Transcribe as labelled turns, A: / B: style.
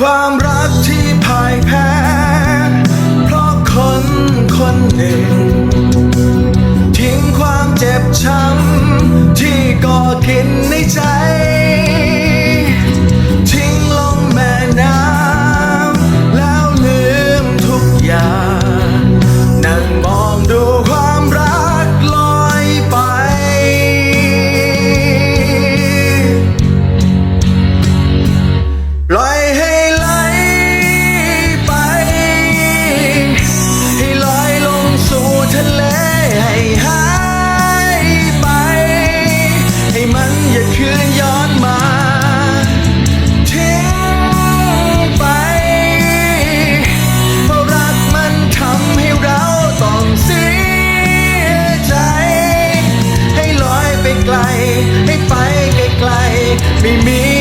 A: ความรักที่พ่ายแพ้ เพราะคนคนหนึ่ง ทิ้งความเจ็บช้ำที่ก่อกิน คืนย้อนมาทิ้งไป เพราะรักมันทำให้เราต้องเสียใจ ให้ลอยไปไกล ให้ไปไกลๆไม่มี